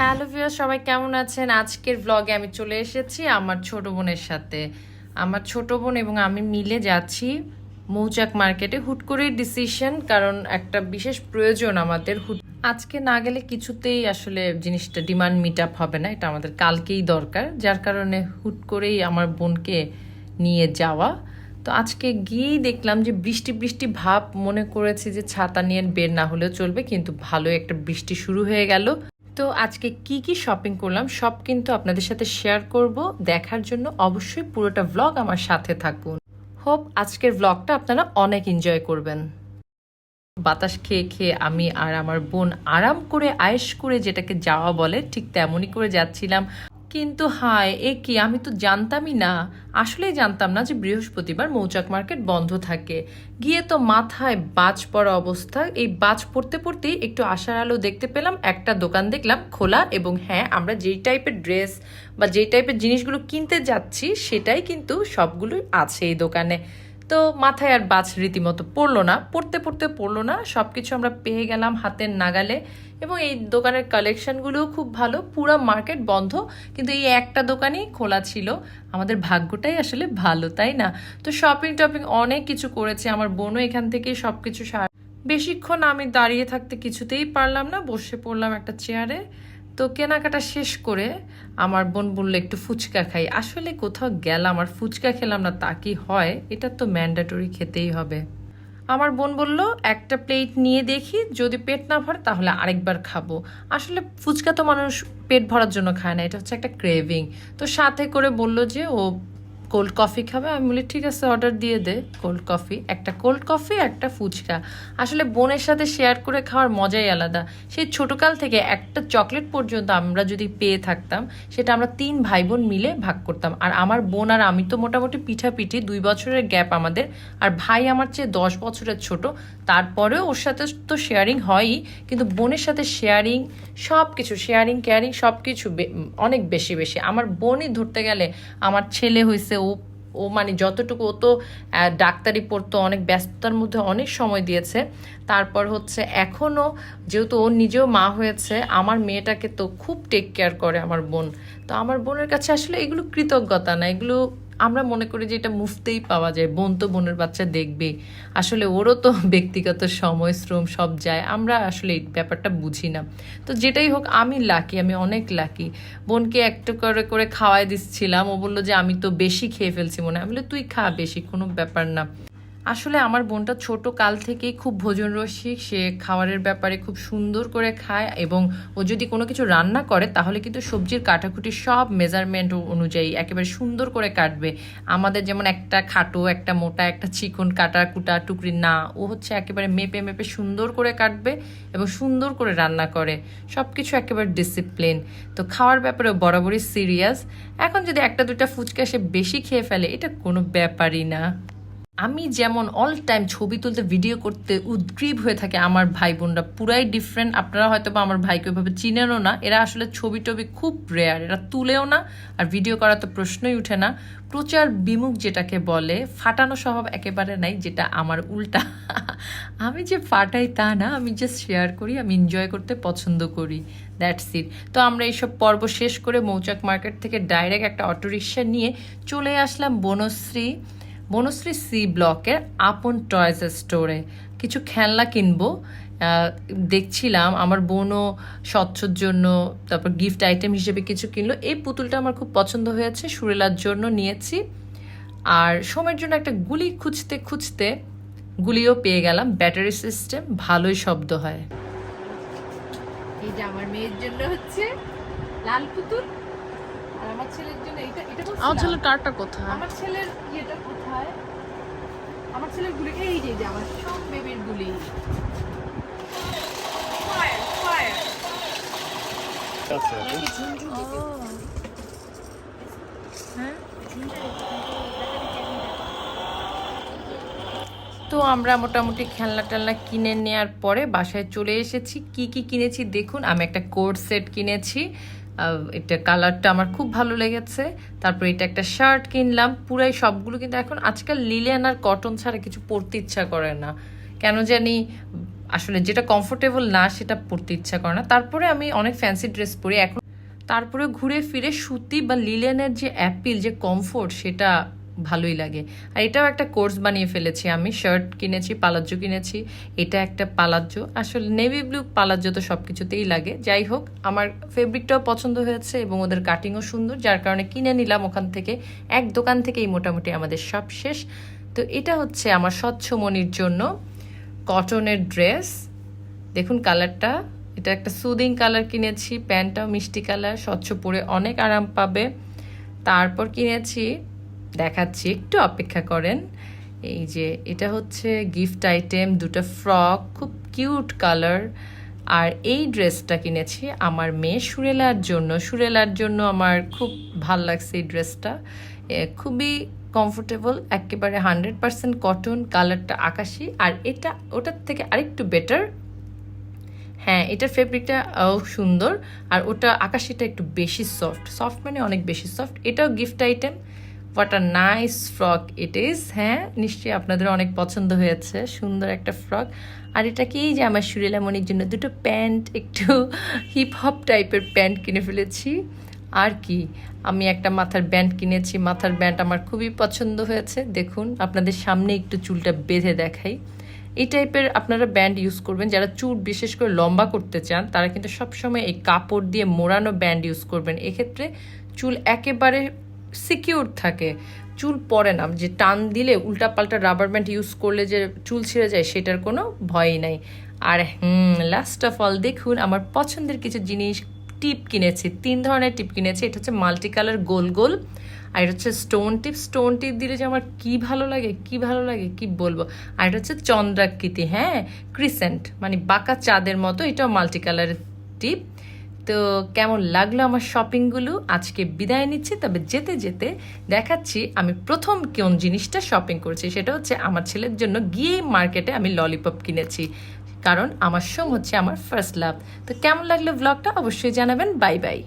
Hello viewer সবাই কেমন আছেন? আজকের ব্লগে আমি চলে এসেছি আমার ছোট বোনের সাথে। আমার ছোট বোন এবং আমি মিলে যাচ্ছি মৌচাক মার্কেটে। হুট করেই ডিসিশন কারণ একটা বিশেষ প্রয়োজন আমাদের। হুট আজকে না গেলে কিছুতেই আসলে জিনিসটা ডিমান্ড মিট আপ হবে না, এটা আমাদের কালকেই দরকার। যার কারণে হুট করেই আমার বোনকে নিয়ে যাওয়া। তো আজকে গিয়েই দেখলাম যে বৃষ্টি বৃষ্টি ভাব, মনে করেছি যে ছাতা নিয়ে বের না হলেও চলবে, কিন্তু ভালো একটা বৃষ্টি শুরু হয়ে গেল। তো আজকে কি কি শপিং করলাম, সব কিন্তু আপনাদের সাথে শেয়ার করব। দেখার জন্য অবশ্যই পুরোটা ব্লগ আমার সাথে থাকুন। হোপ আজকের ব্লগটা আপনারা অনেক এনজয় করবেন। বাতাস খেয়ে খেয়ে আমি আর আমার বোন আরাম করে, আয়েস করে যেটাকে যাওয়া বলে, ঠিক তেমনই করে যাচ্ছিলাম। কিন্তু হায়, এ কি? আমি তো জানতামই না। আসলেই জানতাম না যে বৃহস্পতিবার মৌচাক মার্কেট বন্ধ থাকে। গিয়ে তো মাথায় বাজ পড়া অবস্থা। এই বাজ পড়তে পড়তেই একটু আশার আলো দেখতে পেলাম। একটা দোকান দেখলাম খোলা এবং হ্যাঁ আমরা যেই টাইপের ড্রেস বা যেই টাইপের জিনিসগুলো কিনতে যাচ্ছি, সেটাই কিন্তু সবগুলোই আছে এই দোকানে। তো মাথায় আর বাজ রীতিমতো পড়ল না। পড়তে পড়তে পড়ল না। সব কিছু আমরা পেয়ে গেলাম হাতের নাগালে। এবং এই দোকানের কালেকশনগুলোও খুব ভালো। পুরো মার্কেট বন্ধ। কিন্তু এই একটা দোকানই খোলা ছিল। আমাদের ভাগ্যটাই আসলে ভালো, তাই না? তো শপিং টপিং অনেক কিছু করেছে। আমার বোনও এখান থেকে সব কিছু সার বেশিক্ষণ আমি দাঁড়িয়ে থাকতে কিছুতেই পারলাম না। বসে পড়লাম একটা চেয়ারে তো কেনাকাটা শেষ করে আমার বোন বলল, একটু ফুচকা খাই। আসলে কোথাও গেলাম আর ফুচকা খেলাম না, তা কি হয়? এটা তো ম্যান্ডেটরি খেতেই হবে। আমার বোন বলল, একটা প্লেট নিয়ে দেখি, যদি পেট না ভরে তাহলে আরেকবার খাব। আসলে ফুচকা তো মানুষ পেট ভরার জন্য খায় না, এটা হচ্ছে একটা ক্রেভিং। তো সাথে করে বলল যে, ও কোল্ড কফি খাবে? আমি বলি, ঠিক আছে অর্ডার দিয়ে দে কোল্ড কফি একটা কোল্ড কফি একটা ফুচকা। আসলে বোনের সাথে শেয়ার করে খাওয়ার মজাই আলাদা। সেই ছোটকাল থেকে একটা চকলেট পর্যন্ত আমরা যদি পেয়ে থাকতাম, সেটা আমরা তিন ভাই বোন মিলে ভাগ করতাম। আর আমার বোন আর আমি তো মোটামুটি পিঠাপিঠি, দুই বছরের গ্যাপ আমাদের। আর ভাই আমার চেয়ে দশ বছরের ছোট। তারপরেও ওর সাথে তো শেয়ারিং হয়ই। কিন্তু বোনের সাথে শেয়ারিং সব কিছু শেয়ারিং কেয়ারিং সব কিছু অনেক বেশি বেশি। আমার বোনই ধরতে গেলে আমার ছেলে হয়েছে ও ও মানে যতটুকু, ও তো ডাক্তারি পড়তো, অনেক ব্যস্ততার মধ্যে অনেক সময় দিয়েছে। তারপর হচ্ছে এখনও যেহেতু ও নিজেও মা হয়েছে, আমার মেয়েটাকে তো খুব টেক কেয়ার করে আমার বোন। তো আমার বোনের কাছে আসলে এগুলো কৃতজ্ঞতা না, এগুলো আমরা মনে করি যে এটা মুফতেই পাওয়া যায়। বোন তো বোনের বাচ্চা দেখবে। আসলে ওরও তো ব্যক্তিগত সময়, শ্রম সব যায়। আমরা আসলে এই ব্যাপারটা বুঝি না। তো যেটাই হোক, আমি লাকি আমি অনেক লাকি বোনকে একটু করে করে খাওয়াই দিচ্ছিলাম। ও বলল যে, আমি তো বেশি খেয়ে ফেলছি মনে হয়। আমি তুই খা বেশি, কোনো ব্যাপার না। আসলে আমার বোনটা ছোট, কাল থেকেই খুব ভোজন রসিক। সে খাওয়ারের ব্যাপারে খুব সুন্দর করে খায় এবং ও যদি কোনো কিছু রান্না করে, তাহলে কিন্তু সবজির কাটাকুটি সব মেজারমেন্ট অনুযায়ী একেবারে সুন্দর করে কাটবে। আমাদের যেমন একটা খাটো, একটা মোটা, একটা চিকন কাটা কুটা টুকরি, না, ও হচ্ছে একেবারে মেপে মেপে সুন্দর করে কাটবে এবং সুন্দর করে রান্না করে। সব কিছু একেবারে ডিসিপ্লিন তো খাওয়ার ব্যাপারে বরাবরই সিরিয়াস এখন যদি একটা দুটা ফুচকা সে বেশি খেয়ে ফেলে, এটা কোনো ব্যাপারই না। আমি যেমন অল টাইম ছবি তুলতে ভিডিও করতে উদ্গ্রীব হয়ে থাকে আমার ভাই বোনরা পুরাই ডিফারেন্ট আপনারা হয়তো বা আমার ভাইকে ওইভাবে চিনেনও না। এরা আসলে ছবি টবি খুব রেয়ার এরা তুলেও না, আর ভিডিও করা তো প্রশ্নই উঠে না। প্রচার বিমুখ যেটাকে বলে, ফাটানো স্বভাব একেবারে নাই, যেটা আমার উল্টা। আমি যে ফাটাই তা না, আমি জাস্ট শেয়ার করি, আমি এনজয় করতে পছন্দ করি। দ্যাটস ইট তো আমরা এইসব পর্ব শেষ করে মৌচাক মার্কেট থেকে ডাইরেক্ট একটা অটোরিকশা নিয়ে চলে আসলাম বনশ্রী। বনশ্রী সি ব্লকের আপন টয়েস স্টোরে কিছু খেলনা কিনবো। দেখছিলাম আমার বোনও স্বচ্ছর জন্য তারপর গিফট আইটেম হিসেবে কিছু কিনলো। এই পুতুলটা আমার খুব পছন্দ হয়েছে সুরেলার জন্য নিয়েছি। আর সময়ের জন্য একটা গুলি খুঁজতে খুঁজতে গুলিও পেয়ে গেলাম। ব্যাটারি সিস্টেম ভালোই শব্দ হয়। এই যে আমার মেয়ের জন্য হচ্ছে লাল পুতুল। আর আমার ছেলের জন্য এটা এটা আমার ছেলের কারটা কোথায়? আমার ছেলের ইয়েটা কোথায় আমার ছেলের গুলি এই যে আমার সব বেবির গুলি। Fire. হ্যাঁ? তো আমরা মোটামুটি খেলনা টেলনা কিনে নেওয়ার পরে বাসায় চলে এসেছি। কি কি কিনেছি দেখুন আমি একটা কোট সেট কিনেছি। এটা কালারটা আমার খুব ভালো লেগেছে। তারপর এটা একটা শার্ট কিনলাম। পুরাই সবগুলো কিন্তু এখন আজকাল লিলেন আর কটন ছাড়া কিছু পরতে ইচ্ছা করে না। কেন জানি, আসলে যেটা কমফোর্টেবল না, সেটা পরতে ইচ্ছা করে না। তারপরে আমি অনেক ফ্যান্সি ড্রেস পরি। এখন তারপরে ঘুরে ফিরে সুতি বা লিলেনের যে অ্যাপিল যে কমফোর্ট সেটা ভালোই লাগে। আর এটাও একটা কোর্স বানিয়ে ফেলেছি আমি। শার্ট কিনেছি, পালাজ্জো কিনেছি। এটা একটা পালাজ্জো। আসলে নেভি ব্লু পালাজ্জো তো সব কিছুতেই লাগে। যাই হোক, আমার ফেব্রিকটাও পছন্দ হয়েছে এবং ওদের কাটিংও সুন্দর, যার কারণে কিনে নিলাম ওখান থেকে। এক দোকান থেকেই মোটামুটি আমাদের সব শেষ। তো এটা হচ্ছে আমার স্বচ্ছ মনির জন্য কটনের ড্রেস দেখুন কালারটা এটা একটা সুদিং কালার কিনেছি, প্যান্টটাও মিষ্টি কালার স্বচ্ছ পরে অনেক আরাম পাবে। তারপর কিনেছি দেখাচ্ছি, একটু অপেক্ষা করেন। এই যে, এটা হচ্ছে গিফট আইটেম দুটো ফ্রক খুব কিউট কালার আর এই ড্রেসটা কিনেছি আমার মেয়ে সুরেলার জন্য। সুরেলার জন্য আমার খুব ভালো লাগছে এই ড্রেসটা। খুবই কমফোর্টেবল একেবারে হান্ড্রেড পার্সেন্ট কটন কালারটা আকাশি। আর এটা, ওটার থেকে আরেকটু বেটার হ্যাঁ এটার ফেব্রিকটা সুন্দর। আর ওটা আকাশিটা একটু বেশি সফট সফট মানে অনেক বেশি সফট এটাও gift item what a nice frock it is হ্যাঁ নিশ্চয়ই আপনাদের অনেক পছন্দ হয়েছে। সুন্দর একটা ফ্রক আর এটা কি যে আমার সুরেলামণির জন্য দুটো প্যান্ট, একটু হিপ হপ টাইপের প্যান্ট কিনে ফেলেছি। আর কি, আমি একটা মাথার ব্যান্ড কিনেছি। মাথার ব্যান্ড আমার খুবই পছন্দ হয়েছে। দেখুন, আপনাদের সামনে একটু চুলটা বেঁধে দেখাই। এই টাইপের আপনারা ব্যান্ড ইউজ করবেন। যারা চুল বিশেষ করে লম্বা করতে চান, তারা কিন্তু সবসময় এই কাপড় দিয়ে মোড়ানো ব্যান্ড ইউজ করবেন। এক্ষেত্রে চুল একেবারে সিকিউর থাকে। চুল পড়ে না, যে টান দিলে উল্টাপাল্টা রাবার ব্যান্ড ইউজ করলে যে চুল ছিঁড়ে যায়, সেটার কোনো ভয়ই নাই। আর হুম লাস্ট অফ অল দেখুন, আমার পছন্দের কিছু জিনিস, টিপ কিনেছি, তিন ধরনের টিপ কিনেছি। এটা হচ্ছে মাল্টি কালার গোল গোল, আর এটা হচ্ছে স্টোন টিপ স্টোন টিপ দিলে যে আমার কি ভালো লাগে, কি ভালো লাগে, কি বলব? আর এটা হচ্ছে চন্দ্রাকৃতি হ্যাঁ ক্রিসেন্ট মানে বাঁকা চাঁদের মতো, এটাও মাল্টি কালারের টিপ তো কেমন লাগল আমার শপিংগুলো আজকে বিদায় নিচ্ছি, তবে যেতে যেতে দেখাচ্ছি আমি প্রথম কোন জিনিসটা শপিং করছি, সেটা হচ্ছে আমার ছেলের জন্য গিয়ে মার্কেটে আমি ললিপপ কিনেছি। কারণ আমার সোম হচ্ছে আমার ফার্স্ট লাভ তো কেমন লাগল ব্লগটা অবশ্যই জানাবেন। Bye bye